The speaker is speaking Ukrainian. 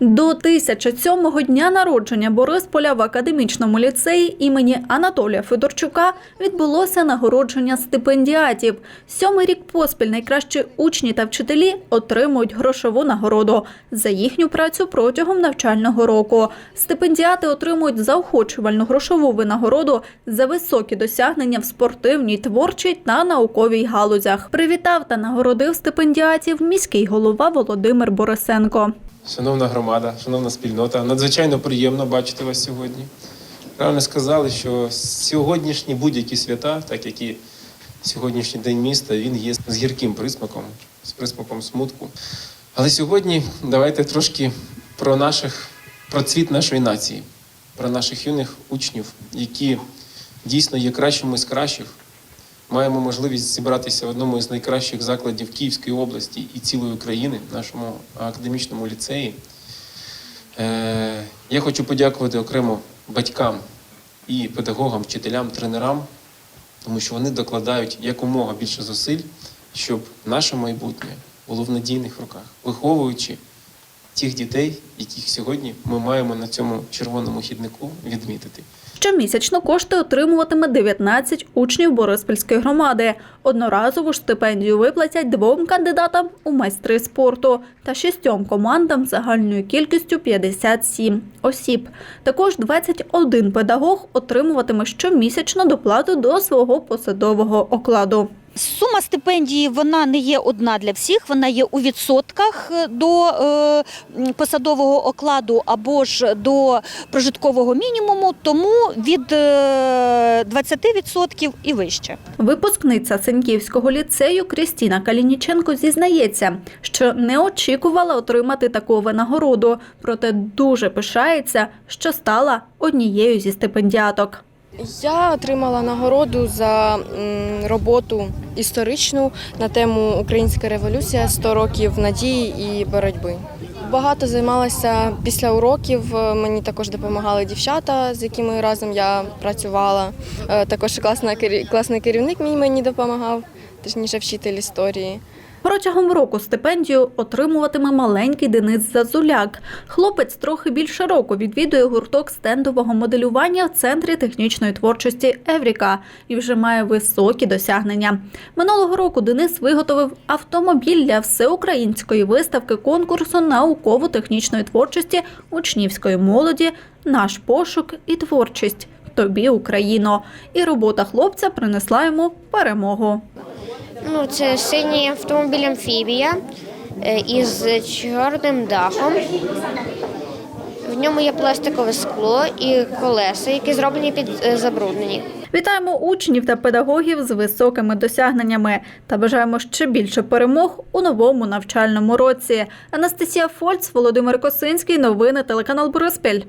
До 1007-го дня народження Борисполя в академічному ліцеї імені Анатолія Федорчука відбулося нагородження стипендіатів. Сьомий рік поспіль найкращі учні та вчителі отримують грошову нагороду за їхню працю протягом навчального року. Стипендіати отримують заохочувальну грошову винагороду за високі досягнення в спортивній, творчій та науковій галузях. Привітав та нагородив стипендіатів міський голова Володимир Борисенко. Шановна громада, шановна спільнота, надзвичайно приємно бачити вас сьогодні. Правильно сказали, що сьогоднішні будь-які свята, так як і сьогоднішній день міста, він є з гірким присмаком, з присмаком смутку. Але сьогодні давайте трошки про наших про цвіт нашої нації, про наших юних учнів, які дійсно є кращими з кращих. Маємо можливість зібратися в одному із найкращих закладів Київської області і цілої України, нашому академічному ліцеї. Е, Я хочу подякувати окремо батькам і педагогам, вчителям, тренерам, тому що вони докладають якомога більше зусиль, щоб наше майбутнє було в надійних руках, виховуючи тих дітей, яких сьогодні ми маємо на цьому червоному хіднику відмітити. Щомісячно кошти отримуватиме 19 учнів Бориспільської громади. Одноразову ж стипендію виплатять двом кандидатам у майстри спорту та шістьом командам загальною кількістю 57 осіб. Також 21 педагог отримуватиме щомісячно доплату до свого посадового окладу. Сума стипендії вона не є одна для всіх, вона є у відсотках до е, посадового окладу або ж до прожиткового мінімуму, тому від е, 20% і вище. Випускниця Сеньківського ліцею Крістіна Калініченко зізнається, що не очікувала отримати таку винагороду, проте дуже пишається, що стала однією зі стипендіаток. Я отримала нагороду за роботу історичну на тему Українська революція 100 років надії і боротьби. Багато займалася після уроків. Мені також допомагали дівчата, з якими разом я працювала. Е, Також класна класний керівник мій мені допомагав, точніше вчитель історії. Протягом року стипендію отримуватиме маленький Денис Зазуляк. Хлопець трохи більше року відвідує гурток стендового моделювання в центрі технічної творчості Евріка і вже має високі досягнення. Минулого року Денис виготовив автомобіль для всеукраїнської виставки конкурсу науково-технічної творчості учнівської молоді Наш пошук і творчість. Тобі Україно. І робота хлопця принесла йому перемогу. Ну, це синій автомобіль амфібія е, із чорним дахом. В ньому є пластикове скло і колеса, які зроблені під е, забруднені. Вітаємо учнів та педагогів з високими досягненнями та бажаємо ще більше перемог у новому навчальному році. Анастасія Фольц, Володимир Косинський. Новини телеканал Бориспіль.